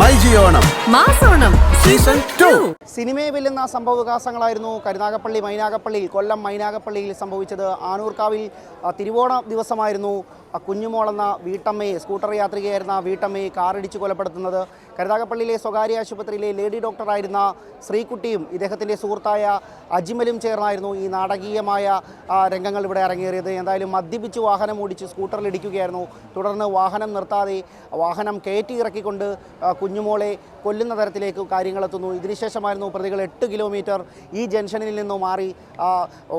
My ജിയോണം മാസോണം. Season two. സിനിമയെ വെല്ലുന്ന സംഭവ വികാസങ്ങളായിരുന്നു കരുനാഗപ്പള്ളി മൈനാഗപ്പള്ളിയിൽ കൊല്ലം മൈനാഗപ്പള്ളിയിൽ സംഭവിച്ചത്. ആനൂർക്കാവിൽ തിരുവോണ ദിവസമായിരുന്നു കുഞ്ഞുമോളെന്ന വീട്ടമ്മയെ സ്കൂട്ടർ യാത്രികയായിരുന്ന വീട്ടമ്മയെ കാറിടിച്ച് കൊലപ്പെടുത്തുന്നത്. കരുനാഗപ്പള്ളിയിലെ സ്വകാര്യ ആശുപത്രിയിലെ ലേഡി ഡോക്ടറായിരുന്ന ശ്രീകുട്ടിയും ഇദ്ദേഹത്തിന്റെ സുഹൃത്തായ അജിമലും ചേർന്നായിരുന്നു ഈ നാടകീയമായ രംഗങ്ങൾ ഇവിടെ അരങ്ങേറിയത്. എന്തായാലും മദ്യപിച്ച് വാഹനം ഓടിച്ച് സ്കൂട്ടറിൽ ഇടിക്കുകയായിരുന്നു. തുടർന്ന് വാഹനം നിർത്താതെ വാഹനം കയറ്റി ഇറക്കിക്കൊണ്ട് കുഞ്ഞുമോളെ കൊല്ലുന്ന തരത്തിലേക്ക് കാര്യങ്ങളെത്തുന്നു ഇതിനുശേഷമായിരുന്നു പ്രതികൾ എട്ട് കിലോമീറ്റർ ഈ ജംഗ്ഷനിൽ നിന്നും മാറി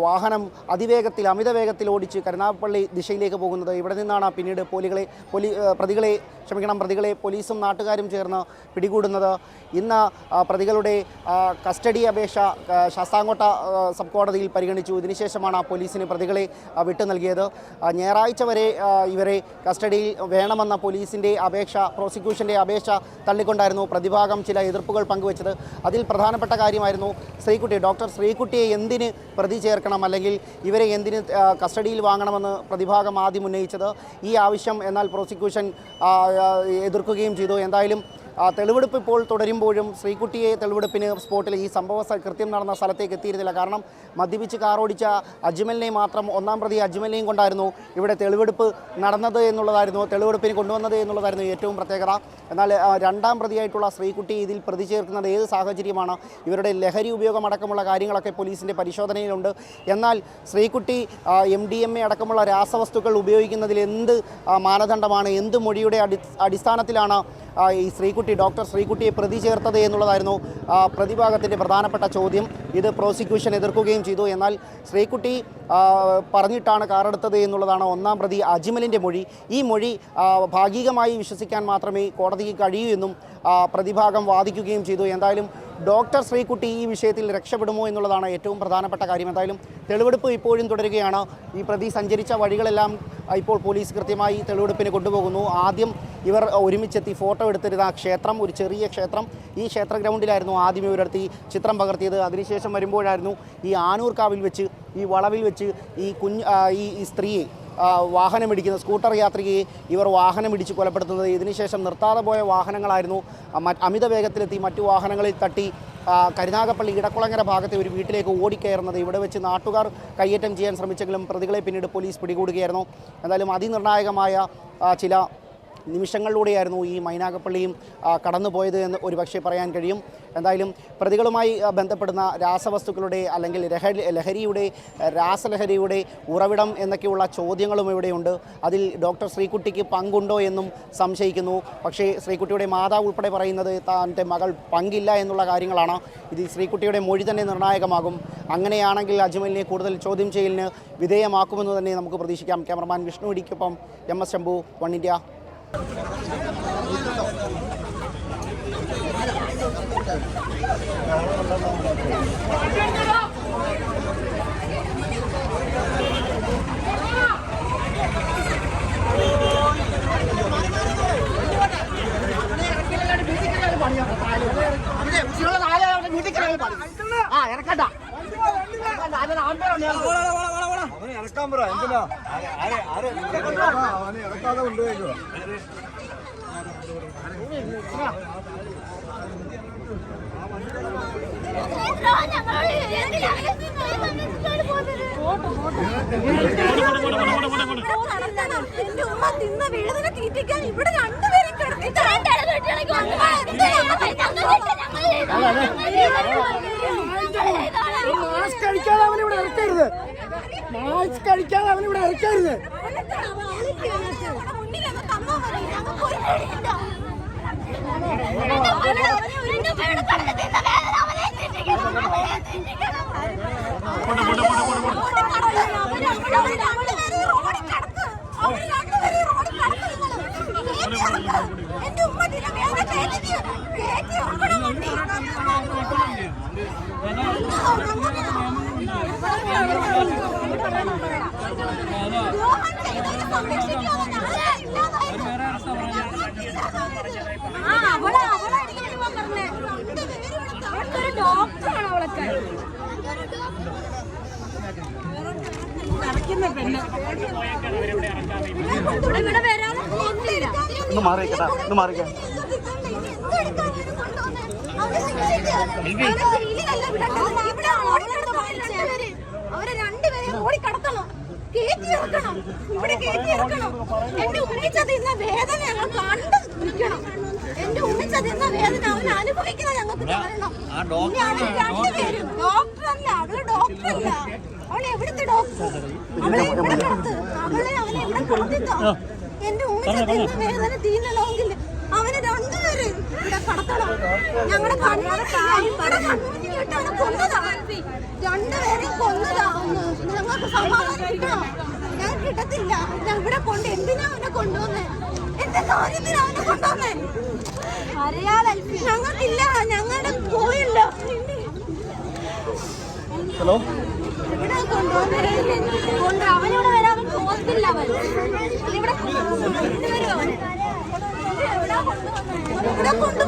വാഹനം അതിവേഗത്തിൽ അമിത വേഗത്തിൽ ഓടിച്ച് കരുനാഗപ്പള്ളി ദിശയിലേക്ക് പോകുന്നത്. ഇവിടെ നിന്നാണ് പിന്നീട് പോലികളെ പോലീ പ്രതികളെ ക്ഷമിക്കണം പ്രതികളെ പോലീസും നാട്ടുകാരും ചേർന്ന് പിടികൂടുന്നത്. ഇന്ന് പ്രതികളുടെ കസ്റ്റഡി അപേക്ഷ ശാസ്താംകോട്ട സബ് കോടതിയിൽ പരിഗണിച്ചു. ഇതിനുശേഷമാണ് പോലീസിന് പ്രതികളെ വിട്ടു നൽകിയത്. ഞായറാഴ്ച വരെ ഇവരെ കസ്റ്റഡിയിൽ വേണമെന്ന പോലീസിന്റെ അപേക്ഷ പ്രോസിക്യൂഷന്റെ അപേക്ഷ തള്ളിക്കൊണ്ടായിരുന്നു പ്രതിഭാഗം ചില എതിർപ്പുകൾ പങ്കുവച്ചത്. അതിൽ പ്രധാനപ്പെട്ട കാര്യമായിരുന്നു ശ്രീകുട്ടി ഡോക്ടർ ശ്രീകുട്ടിയെ എന്തിന് പ്രതി ചേർക്കണം അല്ലെങ്കിൽ ഇവരെ എന്തിന് കസ്റ്റഡിയിൽ വാങ്ങണമെന്ന് പ്രതിഭാഗം ആദ്യം ഉന്നയിച്ചത്. ഈ ആവശ്യം എന്നാൽ പ്രോസിക്യൂഷൻ എതിർക്കുകയും ചെയ്തു. എന്തായാലും തെളിവെടുപ്പ് ഇപ്പോൾ തുടരുമ്പോഴും ശ്രീകുട്ടിയെ തെളിവെടുപ്പിന് സ്പോട്ടിൽ ഈ സംഭവ കൃത്യം നടന്ന സ്ഥലത്തേക്ക് എത്തിയിരുന്നില്ല. കാരണം മദ്യപിച്ച് കാറോടിച്ച അജ്മലിനെ മാത്രം ഒന്നാം പ്രതി അജ്മലിനെയും കൊണ്ടായിരുന്നു ഇവിടെ തെളിവെടുപ്പ് നടന്നത് എന്നുള്ളതായിരുന്നു തെളിവെടുപ്പിന് കൊണ്ടുവന്നത് എന്നുള്ളതായിരുന്നു ഏറ്റവും പ്രത്യേകത. എന്നാൽ രണ്ടാം പ്രതിയായിട്ടുള്ള ശ്രീകുട്ടി ഇതിൽ പ്രതി ചേർക്കുന്നത് ഏത് സാഹചര്യമാണ്? ഇവരുടെ ലഹരി ഉപയോഗമടക്കമുള്ള കാര്യങ്ങളൊക്കെ പോലീസിന്റെ പരിശോധനയിലുണ്ട്. എന്നാൽ Sreekutty M D M A അടക്കമുള്ള രാസവസ്തുക്കൾ ഉപയോഗിക്കുന്നതിൽ എന്ത് മാനദണ്ഡമാണ്? എന്ത് മൊഴിയുടെ അടി അടിസ്ഥാനത്തിലാണ് ഈ ശ്രീകുട്ടി ഡോക്ടർ ശ്രീകുട്ടിയെ പ്രതി ചേർത്തത് എന്നുള്ളതായിരുന്നു പ്രതിഭാഗത്തിന്റെ പ്രധാനപ്പെട്ട ചോദ്യം. ഇത് പ്രോസിക്യൂഷൻ എതിർക്കുകയും ചെയ്തു. എന്നാൽ ശ്രീകുട്ടി പറഞ്ഞിട്ടാണ് കാറെടുത്തത് എന്നുള്ളതാണ് ഒന്നാം പ്രതി അജ്മലിന്റെ മൊഴി. ഈ മൊഴി ഭാഗികമായി വിശ്വസിക്കാൻ മാത്രമേ കോടതിക്ക് കഴിയൂ എന്നും പ്രതിഭാഗം വാദിക്കുകയും ചെയ്തു. എന്തായാലും ഡോക്ടർ ശ്രീകുട്ടി ഈ വിഷയത്തിൽ രക്ഷപ്പെടുമോ എന്നുള്ളതാണ് ഏറ്റവും പ്രധാനപ്പെട്ട കാര്യം. എന്തായാലും തെളിവെടുപ്പ് ഇപ്പോഴും തുടരുകയാണ്. ഈ പ്രതി സഞ്ചരിച്ച വഴികളെല്ലാം ഇപ്പോൾ പോലീസ് കൃത്യമായി തെളിവെടുപ്പിന് കൊണ്ടുപോകുന്നു. ആദ്യം ഇവർ ഒരുമിച്ചെത്തി ഫോട്ടോ എടുത്തിരുന്ന ക്ഷേത്രം ഒരു ചെറിയ ക്ഷേത്രം. ഈ ക്ഷേത്ര ഗ്രൗണ്ടിലായിരുന്നു ആദ്യം ഇവരെടുത്ത് ചിത്രം പകർത്തിയത്. അതിനുശേഷം വരുമ്പോഴായിരുന്നു ഈ ആനൂർക്കാവിൽ വെച്ച് ഈ വളവിൽ വെച്ച് ഈ കുഞ്ഞ് ഈ സ്ത്രീയെ ആ, വാഹനമിടിക്കുന്ന സ്കൂട്ടർ യാത്രികയെ ഇവർ വാഹനമിടിച്ച് കൊലപ്പെടുത്തുന്നത്. ഇതിനുശേഷം നിർത്താതെ പോയ വാഹനങ്ങളായിരുന്നു. അമിത വേഗത്തിലെത്തി മറ്റു വാഹനങ്ങളിൽ തട്ടി കരുനാഗപ്പള്ളി ഇടക്കുളങ്ങര ഭാഗത്തെ ഒരു വീട്ടിലേക്ക് ഓടിക്കയറുന്നത്. ഇവിടെ വെച്ച് നാട്ടുകാർ കയ്യേറ്റം ചെയ്യാൻ ശ്രമിച്ചെങ്കിലും പ്രതികളെ പിന്നീട് പോലീസ് പിടികൂടുകയായിരുന്നു. എന്തായാലും അതിനിർണായകമായ ചില നിമിഷങ്ങളിലൂടെയായിരുന്നു ഈ മൈനാകപ്പള്ളിയും കടന്നുപോയത് എന്ന് ഒരുപക്ഷെ പറയാൻ കഴിയും. എന്തായാലും പ്രതികളുമായി ബന്ധപ്പെടുന്ന രാസവസ്തുക്കളുടെ അല്ലെങ്കിൽ ലഹരി ലഹരിയുടെ രാസലഹരിയുടെ ഉറവിടം എന്നൊക്കെയുള്ള ചോദ്യങ്ങളും ഇവിടെയുണ്ട്. അതിൽ ഡോക്ടർ ശ്രീകുട്ടിക്ക് പങ്കുണ്ടോ എന്നും സംശയിക്കുന്നു. പക്ഷേ ശ്രീകുട്ടിയുടെ മാതാവ് ഉൾപ്പെടെ പറയുന്നത് തന്റെ മകൾ പങ്കില്ല എന്നുള്ള കാര്യങ്ങളാണ്. ഇതിൽ ശ്രീകുട്ടിയുടെ മൊഴി തന്നെ നിർണായകമാകും. അങ്ങനെയാണെങ്കിൽ അജ്മലിനെ കൂടുതൽ ചോദ്യം ചെയ്യലിന് വിധേയമാക്കുമെന്ന് തന്നെ നമുക്ക് പ്രതീക്ഷിക്കാം. Cameraman Vishnu ഇടിക്കൊപ്പം M S Shambhu one India. വീട്ടിൽ ആ ഇറക്കണ്ട. ആൺപേരുണ്ട് ഇറക്കാൻ പറ എന്തിനാ? അവനെ ഇറക്കാതെ കൊണ്ടുപോയിക്കോ എന്റെ ഉമ്മ തിന്ന വീഴുന്ന തീറ്റിക്കാൻ ഇവിടെ രണ്ടുപേരും മാസ്ക് കഴിക്കാതെ അവൻ ഇവിടെ ഇറക്കരുത്. മാസ്ക് കഴിക്കാതെ അവൻ ഇവിടെ ഇറക്കരുത്. എന്റെ ഉമ്മ തിന്ന വേദന കേറ്റി കേറ്റി ഉറങ്ങണം ഡോക്ടറാണ് അവളൊക്കെ ഇവിടെ വരാൻ ഒന്നില്ല ഒന്ന് മാറിയേക്കട്ടാ ഒന്ന് മാറിക്കേ അവരെ രണ്ടുപേരെയും ഓടി കടത്തണം കേറ്റി ഇറക്കണം ഇവിടെ കേറ്റി ഇറക്കണം. എന്റെ വേദന ഞങ്ങൾ കണ്ട് നിൽക്കണം. എന്റെ ഉമ്മച്ച തിന്ന വേദന അവൻ അനുഭവിക്കുന്ന ഞങ്ങൾക്ക് കാണണം ഇനി രണ്ടുപേരും ഡോക്ടറല്ല അവൾ ഡോക്ടറല്ല. അവൾ എവിടുത്തെ ഡോക്ടർ? അവളെ ഇവിടെ കിടത്ത് അവളെ അവനെ ഇവിടെ കിടത്തിത്തോ? എന്റെ വേദന തീന്നണമെങ്കിൽ അവനെ രണ്ടുപേര് ഇവിടെ കടത്തണം. ഞങ്ങളുടെ ഇവിടെ കൊന്നതാണ് കൊന്നതാ. രണ്ടുപേരെയും കൊന്നതാ. കിട്ടത്തില്ല. ഞാൻ ഇവിടെ കൊണ്ട് എന്തിനാ അവനെ കൊണ്ടുവന്നേ? എന്റെ കാര്യത്തിനാ അവനെ കൊണ്ടുവന്നേ? അറിയാതെ ഞങ്ങൾക്കില്ല. ഞങ്ങളുടെ പോയില്ല ഹലോ? ഇവിടെ കൊണ്ടുവന്നേ? കൊണ്ട് അവനിവിടെ വരാൻ പോകത്തില്ല അവൻ. ഇവിടെ കൊണ്ടുവരുമോ കൊണ്ടുവന്നേ? എവിടാ കൊണ്ടുവന്നേ?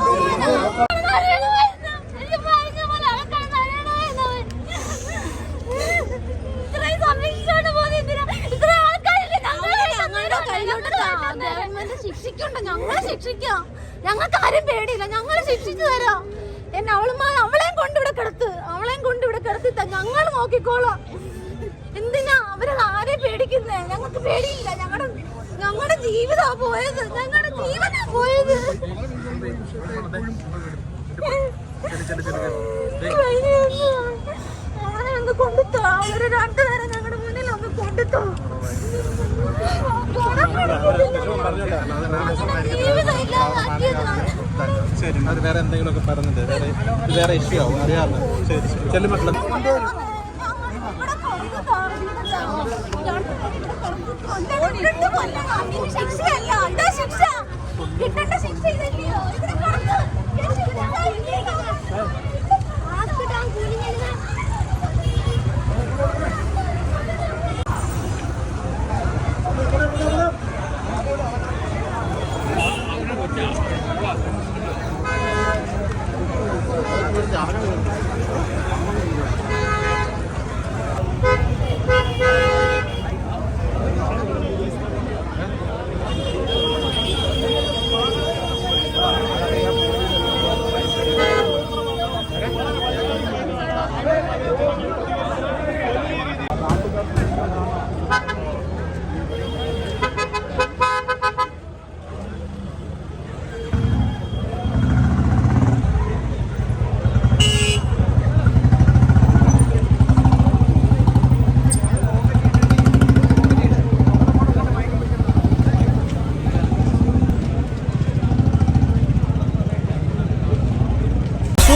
ശിക്ഷിക്കണ്ട ഞങ്ങളെ ശിക്ഷിക്കാം. ഞങ്ങൾക്ക് ആരും പേടിയില്ല ഞങ്ങളെ ശിക്ഷിച്ചു തരാം. എന്നെ അവളുമാ അവളെയും കൊണ്ട് ഇവിടെ കിടത്ത്. അവളെയും കൊണ്ട് ഇവിടെ കിടത്തി ഞങ്ങൾ നോക്കിക്കോളാം. എന്തിനാ അവരെ ആരെ പേടിക്കുന്നേ? ഞങ്ങൾക്ക് പേടിയില്ല. ഞങ്ങളുടെ ഞങ്ങളുടെ ജീവിതാ പോയത്. ഞങ്ങളുടെ ജീവനാ പോയത്. ഒന്ന് കൊണ്ടുത്തോ. അവർ രണ്ടുപേരും ഞങ്ങളുടെ മുന്നിൽ ഒന്ന് കൊണ്ടുത്തോ. ശരി അത് വേറെ എന്തെങ്കിലുമൊക്കെ പറഞ്ഞിട്ട് വേറെ വേറെ ഇഷ്യൂ ആവും അറിയാമല്ലോ ശരി ശരി ചെല്ലു